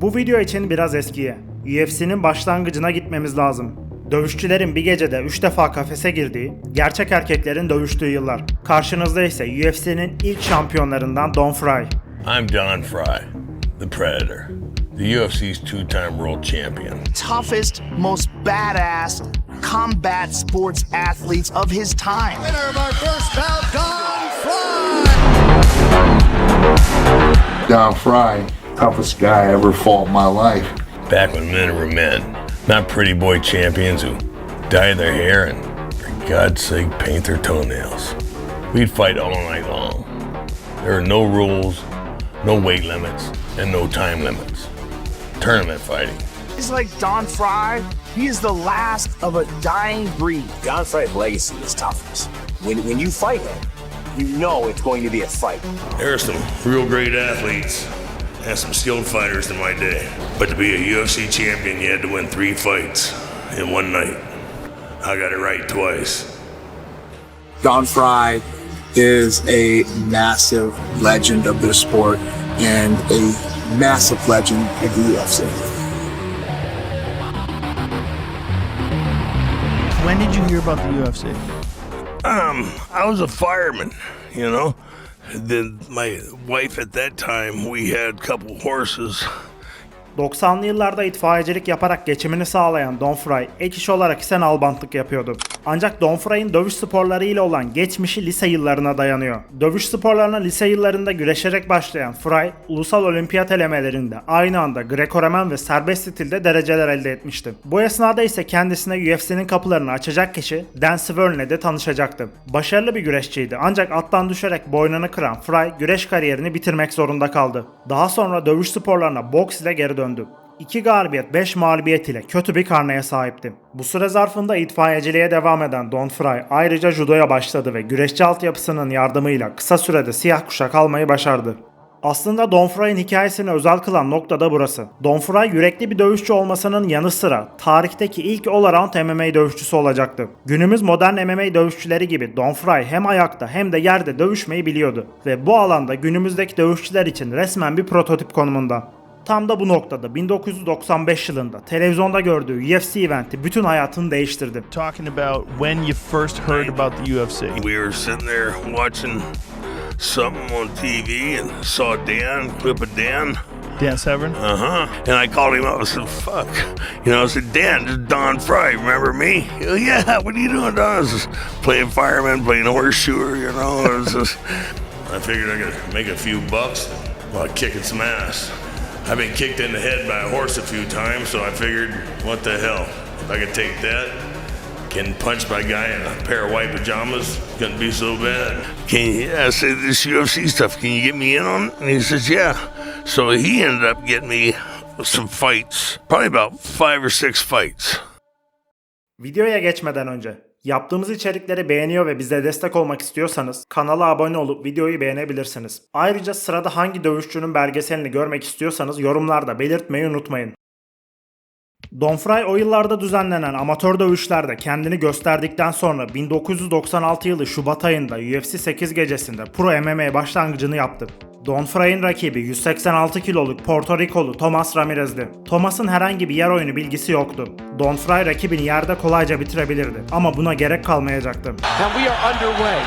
Bu video için biraz eskiye. UFC'nin başlangıcına gitmemiz lazım. Dövüşçülerin bir gecede 3 defa kafese girdiği, gerçek erkeklerin dövüştüğü yıllar. Karşınızda ise UFC'nin ilk şampiyonlarından Don Fry. I'm Don Fry, the Predator, the UFC's two time world champion. toughest, most badass combat sports athletes of his time. Winner of our first bout, Don Fry. Don Fry, toughest guy I ever fought in my life. Back when men were men, not pretty boy champions who dye their hair and, for God's sake, paint their toenails. We'd fight all night long. There are no rules, no weight limits, and no time limits. Tournament fighting. He's like Don Fry. He is the last of a dying breed. Don Frey's legacy is toughness. When, when you fight him, you know it's going to be a fight. There are some real great athletes and some skilled fighters in my day. But to be a UFC champion, you had to win three fights in one night. I got it right twice. Don Fry is a massive legend of this sport and a massive legend of the UFC. When did you hear about the UFC? Um, I was a fireman, you know. Then my wife at that time, we had a couple horses. 90'lı yıllarda itfaiyecilik yaparak geçimini sağlayan Don Fry ek iş olarak ise nalbantlık yapıyordu. Ancak Don Fry'ın dövüş sporları ile olan geçmişi lise yıllarına dayanıyor. Dövüş sporlarına lise yıllarında güreşerek başlayan Fry, ulusal olimpiyat elemelerinde aynı anda Greco-Romen ve serbest stilde dereceler elde etmişti. Bu esnada ise kendisine UFC'nin kapılarını açacak kişi Dan Severn'le de tanışacaktı. Başarılı bir güreşçiydi ancak attan düşerek boynunu kıran Fry güreş kariyerini bitirmek zorunda kaldı. Daha sonra dövüş sporlarına boks ile geri döndü. 2 galibiyet 5 mağlubiyet ile kötü bir karneye sahipti. Bu süre zarfında itfaiyeciliğe devam eden Don Fry ayrıca judoya başladı ve güreşçi altyapısının yardımıyla kısa sürede siyah kuşak almayı başardı. Aslında Don Fry'ın hikayesini özel kılan nokta da burası. Don Fry yürekli bir dövüşçü olmasının yanı sıra tarihteki ilk all-around MMA dövüşçüsü olacaktı. Günümüz modern MMA dövüşçüleri gibi Don Fry hem ayakta hem de yerde dövüşmeyi biliyordu ve bu alanda günümüzdeki dövüşçüler için resmen bir prototip konumunda. Tam da bu noktada 1995 yılında televizyonda gördüğü UFC eventi bütün hayatını değiştirdi. Talking about when you first heard about the UFC. We were sitting there watching something on TV and saw Dan, clip of Dan. Dan Severn? Uh huh. And I called him up. I said, "Fuck," you know. I said, "Dan, this is Don Fry. Remember me?" He goes, "Yeah. What are you doing, Don?" I was just playing fireman, playing horseshoe, you know. Was just, I figured I could make a few bucks while kicking some ass. I've been kicked in the head by a horse a few times, so I figured, what the hell? If I could take that, getting punched by a guy in a pair of white pajamas couldn't be so bad. Can you, yeah, I said, this UFC stuff, can you get me in on it? And he says, yeah. So he ended up getting me some fights, probably about five or six fights. Videoya geçmeden önce yaptığımız içerikleri beğeniyor ve bize destek olmak istiyorsanız kanala abone olup videoyu beğenebilirsiniz. Ayrıca sırada hangi dövüşçünün belgeselini görmek istiyorsanız yorumlarda belirtmeyi unutmayın. Don Fry o yıllarda düzenlenen amatör dövüşlerde kendini gösterdikten sonra 1996 yılı Şubat ayında UFC 8 gecesinde Pro MMA başlangıcını yaptı. Don Fry'ın rakibi 186 kiloluk Porto Rikolu Thomas Ramirez'di. Thomas'ın herhangi bir yer oyunu bilgisi yoktu. Don Fry rakibini yerde kolayca bitirebilirdi ama buna gerek kalmayacaktı. And we are underway.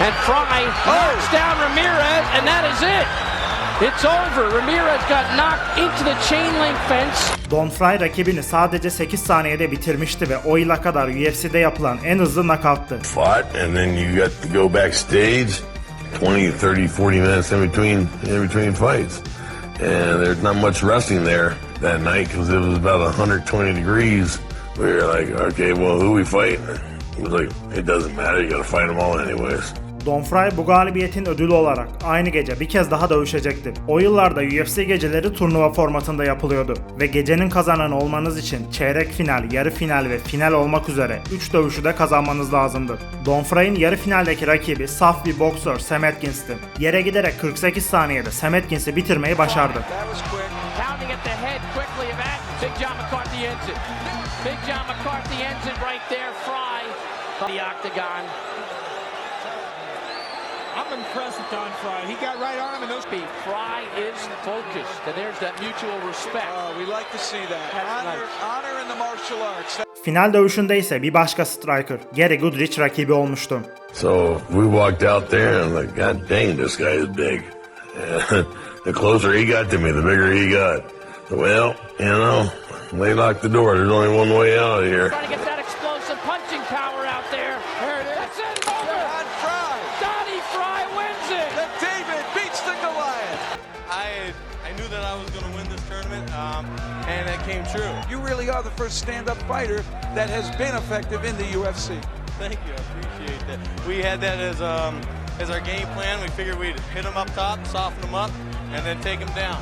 And Fry knocks down Ramirez, and that is it. It's over. Ramirez got knocked into the chain link fence. Don Fry rakibini sadece 8 saniyede bitirmişti ve o yıla kadar UFC'de yapılan en hızlı knockout'tı. Fought, and then you got to go backstage 20, 30, 40 minutes in between, in between fights. And there's not much resting there that night because it was about 120 degrees. We were like, okay, well, who we fight? He was like, it doesn't matter. You got to fight them all anyways. Don Fry bu galibiyetin ödülü olarak aynı gece bir kez daha dövüşecekti. O yıllarda UFC geceleri turnuva formatında yapılıyordu ve gecenin kazananı olmanız için çeyrek final, yarı final ve final olmak üzere 3 dövüşü de kazanmanız lazımdı. Don Fry'ın yarı finaldeki rakibi saf bir boksör Sam Atkins'ti. Yere giderek 48 saniyede Sam Atkins'i bitirmeyi başardı. The octagon. I'm impressed with Don Fry. He got right on him and those beat. Fry is focused, and there's that mutual respect. Oh, we like to see that. Honor, honor in the martial arts. Final dövüşünde ise bir başka striker, Gary Goodrich rakibi olmuştu. So we walked out there and like, God dang, this guy is big. the closer he got to me, the bigger he got. Well, you know, they locked the door. There's only one way out of here. Knew that I was going to win this tournament, um, and it came true. You really are the first stand-up fighter that has been effective in the UFC. Thank you, I appreciate that. We had that as um, as our game plan. We figured we'd hit them up top, soften them up, and then take them down.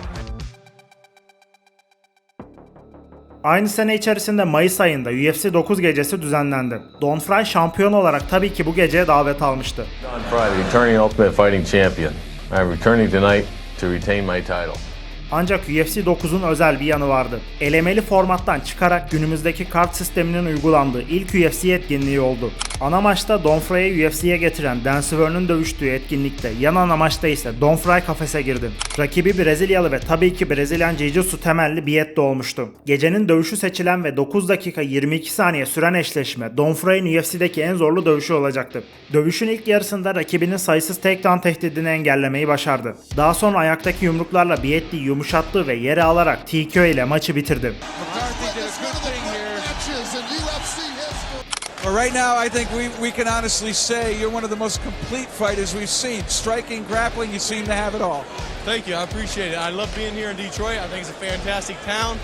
Aynı sene içerisinde Mayıs ayında UFC 9 gecesi düzenlendi. Don Fry şampiyon olarak tabii ki bu geceye davet almıştı. Don Fry, the returning Ultimate Fighting Champion. I'm returning tonight to retain my title. Ancak UFC 9'un özel bir yanı vardı. Elemeli formattan çıkarak günümüzdeki kart sisteminin uygulandığı ilk UFC etkinliği oldu. Ana maçta Don Fry'ı UFC'ye getiren Dan Severn'ın dövüştüğü etkinlikte, yan ana maçta ise Don Fry kafese girdi. Rakibi Brezilyalı ve tabii ki Brezilyan Jiu-Jitsu temelli Bietto olmuştu. Gecenin dövüşü seçilen ve 9 dakika 22 saniye süren eşleşme Don Fry'ın UFC'deki en zorlu dövüşü olacaktı. Dövüşün ilk yarısında rakibinin sayısız takedown tehdidini engellemeyi başardı. Daha sonra ayaktaki yumruklarla Bietti'yi yumuşattı ve yere alarak TKO ile maçı bitirdi. McCarthy did a good thing here. Matches in UFC history. Well, right now, I think we, we can honestly say you're one of the most complete fighters we've seen. Striking, grappling, you seem to have it all. Thank you, I appreciate it. I love being here in Detroit. I think it's a fantastic town.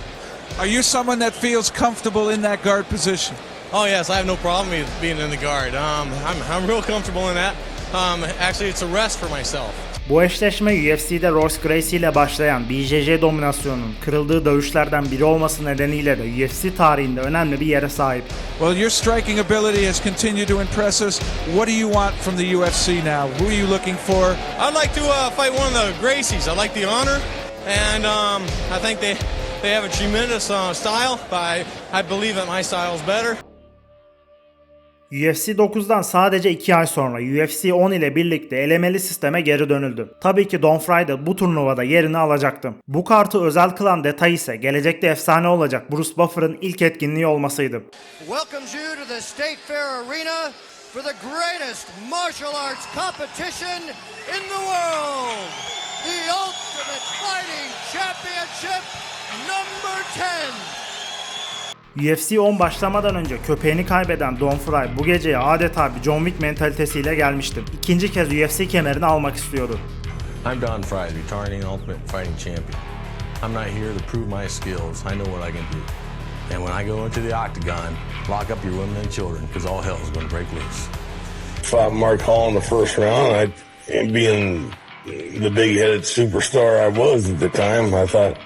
Are you someone that feels comfortable in that guard position? Oh yes, I have no problem with being in the guard. Um, I'm I'm real comfortable in that. Um, actually, it's a rest for myself. Bu eşleşme UFC'de Royce Gracie ile başlayan BJJ dominasyonunun kırıldığı dövüşlerden biri olması nedeniyle de UFC tarihinde önemli bir yere sahip. Well, your striking ability has continued to impress us. What do you want from the UFC now? Who are you looking for? I'd like to uh, fight one of the Gracies. I like the honor, and um, I think they they have a tremendous uh, style. But I, I believe that my style is better. UFC 9'dan sadece 2 ay sonra UFC 10 ile birlikte elemeli sisteme geri dönüldü. Tabii ki Don Fry da bu turnuvada yerini alacaktı. Bu kartı özel kılan detay ise gelecekte efsane olacak Bruce Buffer'ın ilk etkinliği olmasıydı. Welcomes you to the State Fair Arena for the greatest martial arts competition in the world. The Ultimate Fighting Championship number 10. UFC 10 başlamadan önce köpeğini kaybeden Don Fry bu geceye adeta bir John Wick mentalitesiyle gelmişti. İkinci kez UFC kemerini almak istiyordu. I'm Don Fry, returning Ultimate Fighting Champion. I'm not here to prove my skills. I know what I can do. And when I go into the octagon, lock up your women and children, because all hell is going to break loose. Fought Mark Hall in the first round. I, and being the big-headed superstar I was at the time, I thought,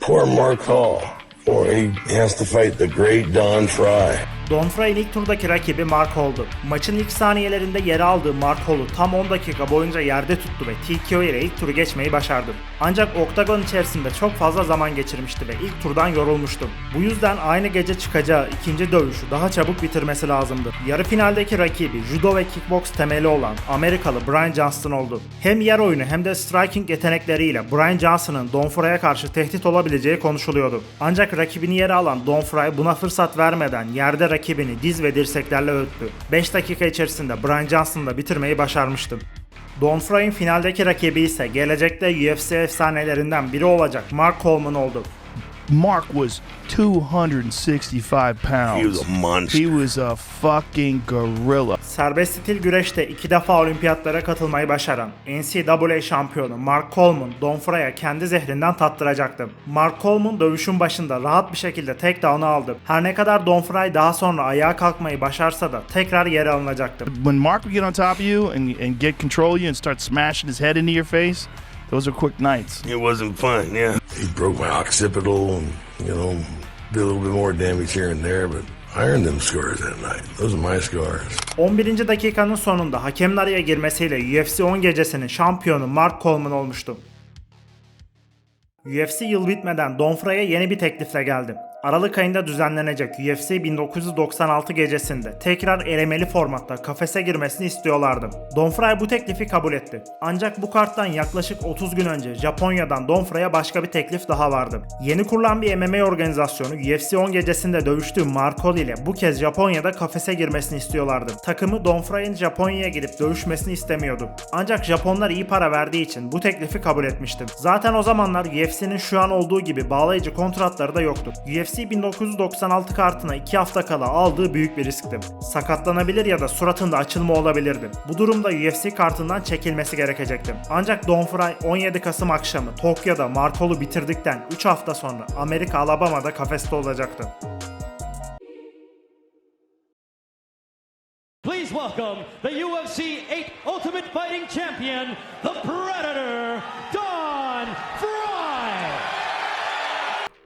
poor Mark Hall. Boy, he has to fight the great Don Fry. Don Fry'in ilk turdaki rakibi Mark Hall'du. Maçın ilk saniyelerinde yer aldığı Mark Hall'u tam 10 dakika boyunca yerde tuttu ve TKO ile ilk turu geçmeyi başardı. Ancak oktagon içerisinde çok fazla zaman geçirmişti ve ilk turdan yorulmuştu. Bu yüzden aynı gece çıkacağı ikinci dövüşü daha çabuk bitirmesi lazımdı. Yarı finaldeki rakibi judo ve kickbox temeli olan Amerikalı Brian Johnston oldu. Hem yer oyunu hem de striking yetenekleriyle Brian Johnston'ın Don Fry'e karşı tehdit olabileceği konuşuluyordu. Ancak rakibini yere alan Don Fry buna fırsat vermeden yerde rakibini diz ve dirseklerle öttü. 5 dakika içerisinde Brian Johnston'la bitirmeyi başarmıştı. Don Fry'in finaldeki rakibi ise gelecekte UFC efsanelerinden biri olacak Mark Coleman oldu. Mark was 265 pounds. He was a monster. He was a fucking gorilla. Serbest stil güreşte iki defa olimpiyatlara katılmayı başaran NCAA şampiyonu Mark Coleman Don Fry'a kendi zehrinden tattıracaktı. Mark Coleman dövüşün başında rahat bir şekilde takedown'u aldı. Her ne kadar Don Fry daha sonra ayağa kalkmayı başarsa da tekrar yere alınacaktı. When Mark would get on top of you and, and get control of you and start smashing his head into your face, those are quick nights. It wasn't fun, yeah. He broke my occipital and, you know, did a little bit more damage here and there, but I earned them scars that night. Those are my scars. 11. dakikanın sonunda hakemin araya girmesiyle UFC 10 gecesinin şampiyonu Mark Coleman olmuştu. UFC yıl bitmeden Don Fry'e yeni bir teklifle geldi. Aralık ayında düzenlenecek UFC 1996 gecesinde tekrar elemeli formatta kafese girmesini istiyorlardı. Don Fry bu teklifi kabul etti. Ancak bu karttan yaklaşık 30 gün önce Japonya'dan Don Fry'a başka bir teklif daha vardı. Yeni kurulan bir MMA organizasyonu UFC 10 gecesinde dövüştüğü Markol ile bu kez Japonya'da kafese girmesini istiyorlardı. Takımı Don Fry'ın Japonya'ya gidip dövüşmesini istemiyordu. Ancak Japonlar iyi para verdiği için bu teklifi kabul etmişti. Zaten o zamanlar UFC'nin şu an olduğu gibi bağlayıcı kontratları da yoktu. UFC 1996 kartına 2 hafta kala aldığı büyük bir riskti. Sakatlanabilir ya da suratında açılma olabilirdi. Bu durumda UFC kartından çekilmesi gerekecekti. Ancak Don Fry 17 Kasım akşamı Tokyo'da Markol'u bitirdikten 3 hafta sonra Amerika Alabama'da kafeste olacaktı. Please welcome the UFC 8 Ultimate Fighting Champion, the Predator, Don Fry.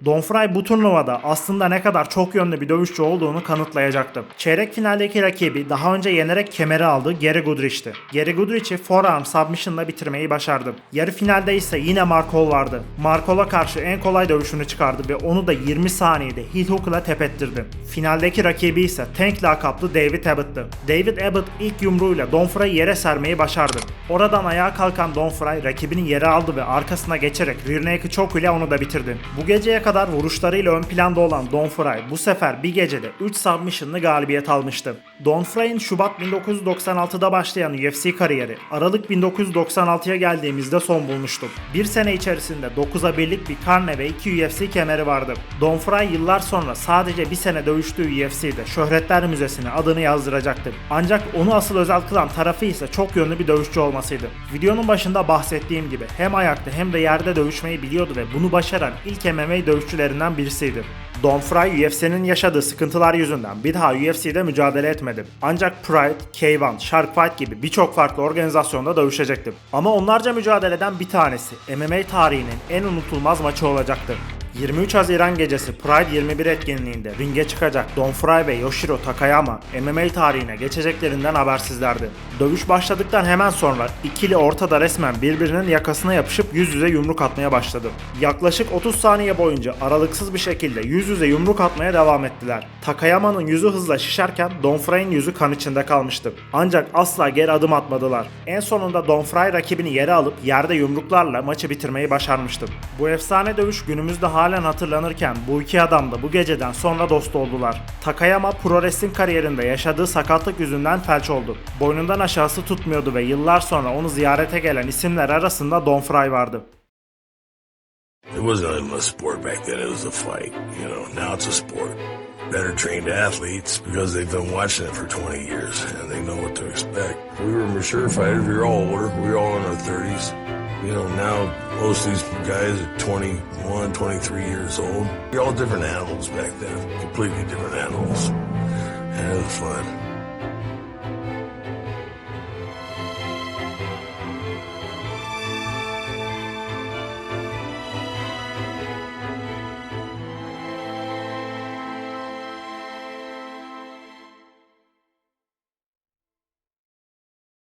Don Fry bu turnuvada aslında ne kadar çok yönlü bir dövüşçü olduğunu kanıtlayacaktı. Çeyrek finaldeki rakibi daha önce yenerek kemeri aldığı Gary Goodrich'ti. Gary Goodrich'i forearm submission'la bitirmeyi başardı. Yarı finalde ise yine Markol vardı. Markol'a karşı en kolay dövüşünü çıkardı ve onu da 20 saniyede heel hook ile tepettirdi. Finaldeki rakibi ise Tank lakaplı David Abbott'tı. David Abbott ilk yumruğuyla Don Fry'ı yere sermeyi başardı. Oradan ayağa kalkan Don Fry rakibini yere aldı ve arkasına geçerek rear naked choke ile onu da bitirdi. Bu geceye kadar vuruşlarıyla ön planda olan Don Fry bu sefer bir gecede 3 submission'lı galibiyet almıştı. Don Fry'in Şubat 1996'da başlayan UFC kariyeri Aralık 1996'ya geldiğimizde son bulmuştu. Bir sene içerisinde 9'a 1'lik bir karne ve 2 UFC kemeri vardı. Don Fry yıllar sonra sadece bir sene dövüştüğü UFC'de Şöhretler Müzesi'ne adını yazdıracaktı. Ancak onu asıl özel kılan tarafı ise çok yönlü bir dövüşçü olmasıydı. Videonun başında bahsettiğim gibi hem ayakta hem de yerde dövüşmeyi biliyordu ve bunu başaran ilk MMA dövüşçülerinden birisiydi. Don Fry UFC'nin yaşadığı sıkıntılar yüzünden bir daha UFC'de mücadele etmedi. Ancak Pride, K1, Shark Fight gibi birçok farklı organizasyonda dövüşecekti. Ama onlarca mücadeleden bir tanesi MMA tarihinin en unutulmaz maçı olacaktı. 23 Haziran gecesi Pride 21 etkinliğinde ringe çıkacak Don Fry ve Yoshiro Takayama MMA tarihine geçeceklerinden habersizlerdi. Dövüş başladıktan hemen sonra ikili ortada resmen birbirinin yakasına yapışıp yüz yüze yumruk atmaya başladı. Yaklaşık 30 saniye boyunca aralıksız bir şekilde yüz yüze yumruk atmaya devam ettiler. Takayama'nın yüzü hızla şişerken Don Fry'in yüzü kan içinde kalmıştı. Ancak asla geri adım atmadılar. En sonunda Don Fry rakibini yere alıp yerde yumruklarla maçı bitirmeyi başarmıştı. Bu efsane dövüş günümüzde halen hatırlanırken bu iki adam da bu geceden sonra dost oldular. Takayama pro wrestling kariyerinde yaşadığı sakatlık yüzünden felç oldu. Boynundan aşağısı tutmuyordu ve yıllar sonra onu ziyarete gelen isimler arasında Don Fry vardı. It wasn't a sport back then, it was a fight. You know, now it's a sport. Better trained athletes because they've been watching it for 20 years and they know what to expect. We were mature fighters, we were all older, we were all in our 30s. You know, now most of these guys are 21, 23 years old. We're all different animals back then, completely different animals. And it was fun.